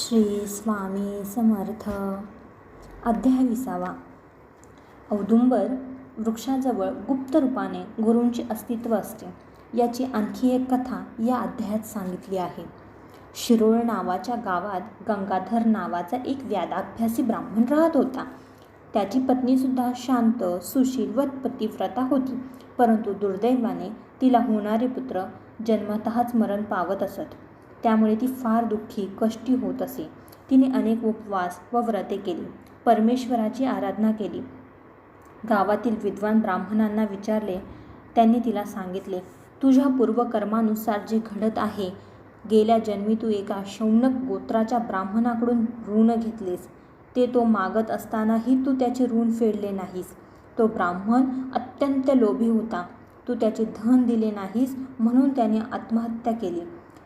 श्री स्वामी समर्थ. अध्याय विसावा. औदुंबर वृक्षाजवळ गुप्त रूपाने गुरूंचे अस्तित्व असते याची आणखी एक कथा या अध्यायात सांगितली आहे. शिरोळ नावाच्या गावात गंगाधर नावाचा एक व्यादाभ्यासी ब्राह्मण राहत होता. त्याची पत्नीसुद्धा शांत सुशील व पतिव्रता होती परंतु दुर्दैवाने तिला होणारे पुत्र जन्मतःच मरण पावत असत. त्यामुळे ती फार दुःखी कष्टी होत असे. तिने अनेक उपवास व व्रते केली. परमेश्वराची आराधना केली. गावातील विद्वान ब्राह्मणांना विचारले त्यांनी तिला सांगितले तुझ्या पूर्वकर्मानुसार जे घडत आहे गेल्या जन्मी तू एका शौनक गोत्राच्या ब्राह्मणाकडून ऋण घेतलेस. ते तो मागत असतानाही तू त्याचे ऋण फेडले नाहीस. तो ब्राह्मण अत्यंत लोभी होता. तू त्याचे धन दिले नाहीस म्हणून त्याने आत्महत्या केली.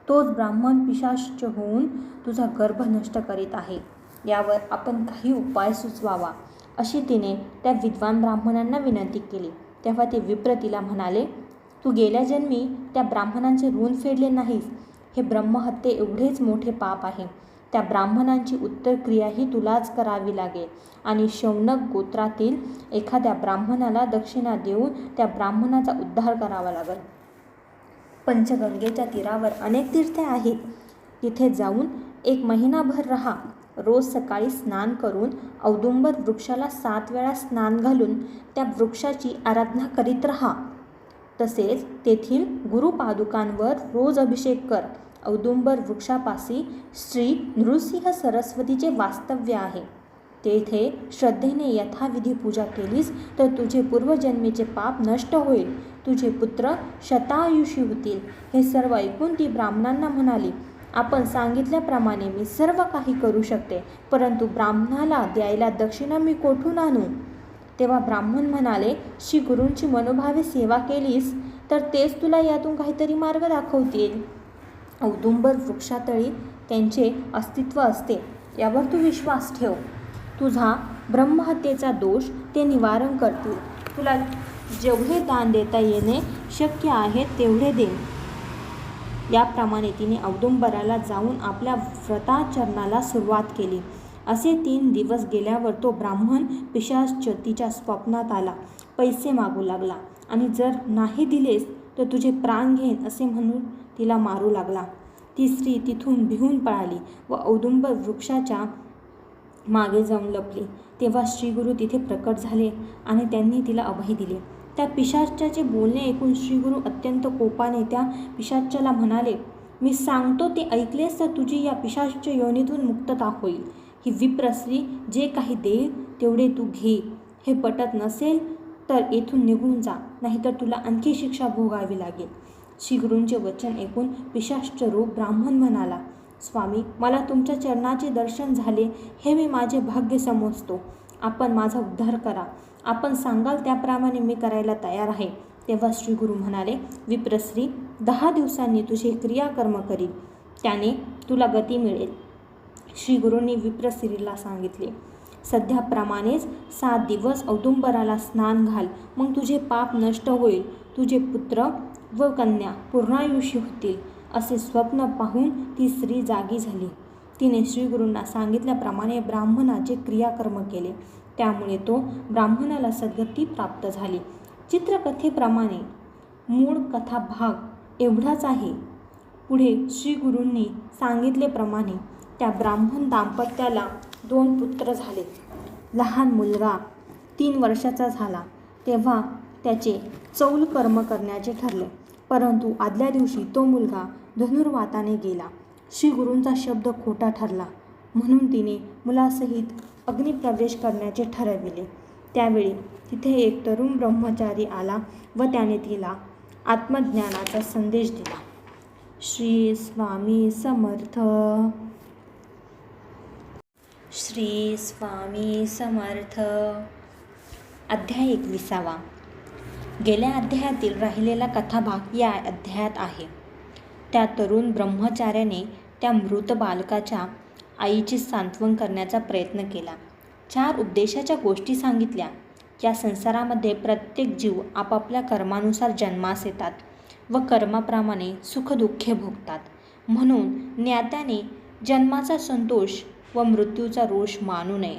तोच ब्राह्मण पिशाच होऊन तुझा गर्भ नष्ट करीत आहे. यावर आपण काही उपाय सुचवावा अशी तिने त्या विद्वान ब्राह्मणांना विनंती केली. तेव्हा ते विप्र तिला म्हणाले तू गेल्या जन्मी त्या ब्राह्मणांचे ऋण फेडले नाहीस. हे ब्रह्महत्ये एवढेच मोठे पाप आहे. त्या ब्राह्मणांची उत्तर क्रियाही तुलाच करावी लागेल. आणि शौनक गोत्रातील एखाद्या ब्राह्मणाला दक्षिणा देऊन त्या ब्राह्मणाचा उद्धार करावा लागेल. पंचगंगेच्या तीरावर अनेक तीर्थे आहेत. तिथे जाऊन एक महिनाभर राहा. रोज सकाळी स्नान करून औदुंबर वृक्षाला सात वेळा स्नान घालून त्या वृक्षाची आराधना करीत राहा. तसेच तेथील गुरुपादुकांवर रोज अभिषेक कर. औदुंबर वृक्षापासी श्री नृसिंह सरस्वतीचे वास्तव्य आहे. तेथे श्रद्धेने यथाविधी पूजा केलीस तर तुझे पूर्वजन्मीचे पाप नष्ट होईल. तुझे पुत्र शतायुषी होतील. हे सर्व ऐकून ती ब्राह्मणांना म्हणाली आपण सांगितल्याप्रमाणे मी सर्व काही करू शकते परंतु ब्राह्मणाला द्यायला दक्षिणा मी कोठून आणू? तेव्हा ब्राह्मण म्हणाले श्री गुरूंची मनोभावे सेवा केलीस तर तेच तुला यातून काहीतरी मार्ग दाखवतील. औदुंबर वृक्षातळी त्यांचे अस्तित्व असते यावर तू विश्वास ठेव. तुझा ब्रह्महत्येचा दोष ते निवारण करतील. तुला जेवढे दान देता येणे शक्य आहे तेवढे दे. याप्रमाणे तिने औदुंबराला जाऊन आपल्या व्रताचरणाला सुरुवात केली. असे तीन दिवस गेल्यावर तो ब्राह्मण पिशाच तिच्या स्वप्नात आला. पैसे मागू लागला आणि जर नाही दिलेस तर तुझे प्राण घेईन असे म्हणून तिला मारू लागला. ती स्त्री तिथून भिहून पळाली व औदुंबर वृक्षाच्या मागे जाऊन लपली. तेव्हा श्रीगुरू तिथे प्रकट झाले आणि त्यांनी तिला अभय दिले. त्या पिशाच्याचे बोलणे ऐकून श्रीगुरू अत्यंत कोपाने त्या पिशाच्याला म्हणाले मी सांगतो ते ऐकलेस तर तुझी या पिशाच्या योनीतून मुक्तता होईल. ही विप्रस्त्री जे काही देईल तेवढे तू घे. हे पटत नसेल तर येथून निघून जा नाहीतर तुला आणखी शिक्षा भोगावी लागेल. श्रीगुरूंचे वचन ऐकून पिशाश्च रूप ब्राह्मण म्हणाला स्वामी मला तुमच्या चरणाचे दर्शन झाले हे मी माझे भाग्य समजतो. आपण माझा उद्धार करा. आपण सांगाल त्याप्रमाणे मी करायला तयार आहे. तेव्हा श्रीगुरु म्हणाले विप्रश्री दहा दिवसांनी तुझे क्रियाकर्म करील त्याने तुला गती मिळेल. श्रीगुरूंनी विप्रश्रीला सांगितले सध्याप्रमाणेच सात दिवस औदुंबराला स्नान घाल. मग तुझे पाप नष्ट होईल. तुझे पुत्र व कन्या पूर्णायुषी होतील. असे स्वप्न पाहून ती स्त्री जागी झाली. तिने श्रीगुरूंना सांगितल्याप्रमाणे ब्राह्मणाचे क्रियाकर्म केले. त्यामुळे तो ब्राह्मणाला सद्गती प्राप्त झाली. चित्रकथेप्रमाणे मूळ कथा भाग एवढाच आहे. पुढे श्रीगुरूंनी सांगितल्याप्रमाणे त्या ब्राह्मण दाम्पत्याला दोन पुत्र झाले. लहान मुलगा तीन वर्षाचा झाला. तेव्हा त्याचे चौल कर्म करण्याचे ठरले. परंतु आदल्या दिवशी तो मुलगा धनुर्वाताने गेला. श्रीगुरूंचा शब्द खोटा ठरला. म्हणून तिने मुलासहित अग्निप्रवेश करण्याचे ठरविले. त्यावेळी तिथे एक तरुण ब्रह्मचारी आला व त्याने तिला आत्मज्ञानाचा संदेश दिला. श्री स्वामी समर्थ. श्री स्वामी समर्थ. अध्याय एकविसावा. गेल्या अध्यायातील राहिलेला कथाभाग या अध्यायात आहे. त्या तरुण ब्रह्मचार्याने त्या मृत बालकाच्या आईची सांत्वन करण्याचा प्रयत्न केला. चार उपदेशाच्या गोष्टी सांगितल्या. या संसारामध्ये प्रत्येक जीव आपापल्या कर्मानुसार जन्मास येतात व कर्माप्रमाणे सुखदुःखे भोगतात. म्हणून ज्ञात्याने जन्माचा संतोष व मृत्यूचा रोष मानू नये.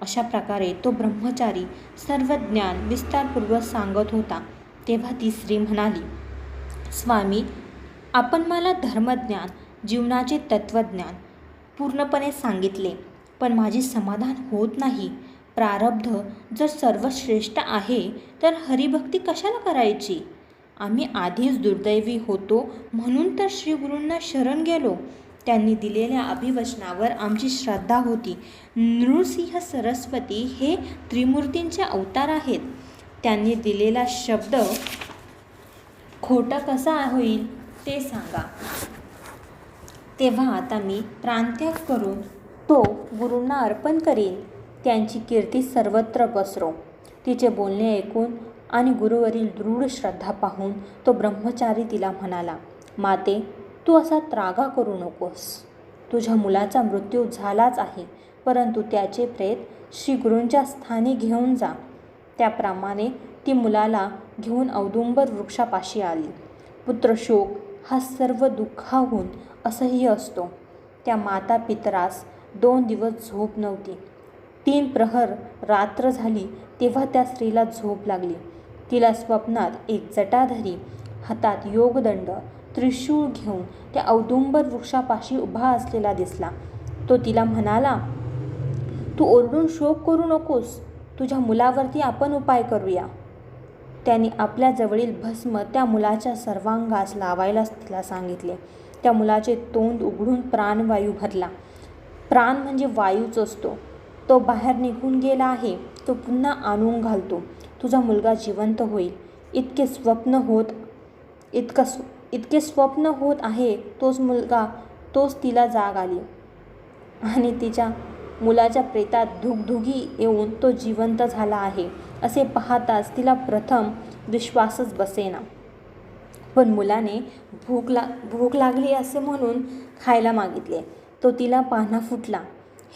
अशा प्रकारे तो ब्रह्मचारी सर्व ज्ञान विस्तारपूर्वक सांगत होता तेव्हा ती स्त्री म्हणाली स्वामी आपण मला धर्मज्ञान जीवनाचे तत्त्वज्ञान पूर्णपणे सांगितले. पण माझे समाधान होत नाही. प्रारब्ध जर सर्वश्रेष्ठ आहे तर हरिभक्ती कशाला करायची? आम्ही आधीच दुर्दैवी होतो म्हणून तर श्रीगुरूंना शरण गेलो. त्यांनी दिलेल्या अभिवचनावर आमची श्रद्धा होती. नृसिंह सरस्वती हे त्रिमूर्तींचे अवतार आहेत. त्यांनी दिलेला शब्द खोटा कसा होईल ते सांगा. तेव्हा आता मी प्राणत्याग करून तो गुरूंना अर्पण करीन. त्यांची कीर्ती सर्वत्र पसरो. तिचे बोलणे ऐकून आणि गुरुवरील दृढ श्रद्धा पाहून तो ब्रह्मचारी तिला म्हणाला माते तू असा त्रागा करू नकोस. तुझ्या मुलाचा मृत्यू झालाच आहे परंतु त्याचे प्रेत श्री गुरूंच्या स्थानी घेऊन जा. त्याप्रमाणे ती मुलाला घेऊन औदुंबर वृक्षापाशी आली. पुत्रशोक हा सर्व दुःखाहून असह्य असतो. त्या माता पितरास दोन दिवस झोप नव्हती. तीन प्रहर रात्र झाली तेव्हा त्या स्त्रीला झोप लागली. तिला स्वप्नात एक जटाधारी हातात योगदंड त्रिशूळ घेऊन त्या औदुंबर वृक्षापाशी उभा असलेला दिसला. तो तिला म्हणाला तू ओरडून शोक करू नकोस. तुझ्या मुलावरती आपण उपाय करूया. त्याने आपल्याजवळील भस्म त्या मुलाच्या सर्वांगास लावायला तिला सांगितले. त्या मुलाचे तोंड उघडून प्राणवायू भरला. प्राण म्हणजे वायूच असतो. तो बाहेर निघून गेला आहे तो पुन्हा आणून घालतो. तुझा मुलगा जिवंत होईल. इतके स्वप्न होत इतकं स्व इतके स्वप्न होत आहे तोच मुलगा तोच तिला जाग आली. आणि तिच्या मुलाच्या प्रेतात धुगधुगी येऊन तो जिवंत झाला आहे. असे पाहताच तिला प्रथम विश्वासच बसेना. पण मुलाने भूक ला भूक लागली असे म्हणून खायला मागितले. तो तिला पान्हा फुटला.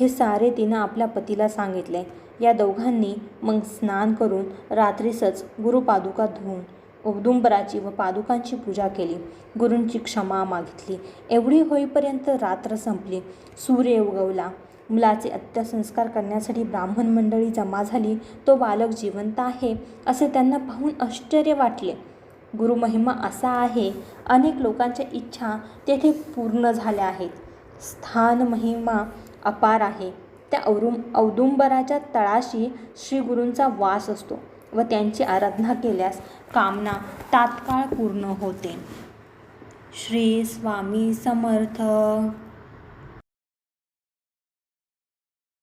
हे सारे तिनं आपल्या पतीला सांगितले. या दोघांनी मग स्नान करून रात्रीसच गुरुपादुका धुवून औदुंबराची व पादुकांची पूजा केली. गुरूंची क्षमा मागितली. एवढी होईपर्यंत रात्र संपली. सूर्य उगवला. मुलाचे अत्यसंस्कार करण्यासाठी ब्राह्मण मंडळी जमा झाली. तो बालक जिवंत आहे असे त्यांना पाहून आश्चर्य वाटले. गुरुमहिमा असा आहे अनेक लोकांच्या इच्छा तेथे पूर्ण झाल्या आहेत. स्थान महिमा अपार आहे. त्या औरुम औदुंबराच्या तळाशी श्रीगुरूंचा वास असतो व त्यांची आराधना केल्यास कामना तात्काळ पूर्ण होते. श्री स्वामी समर्थ.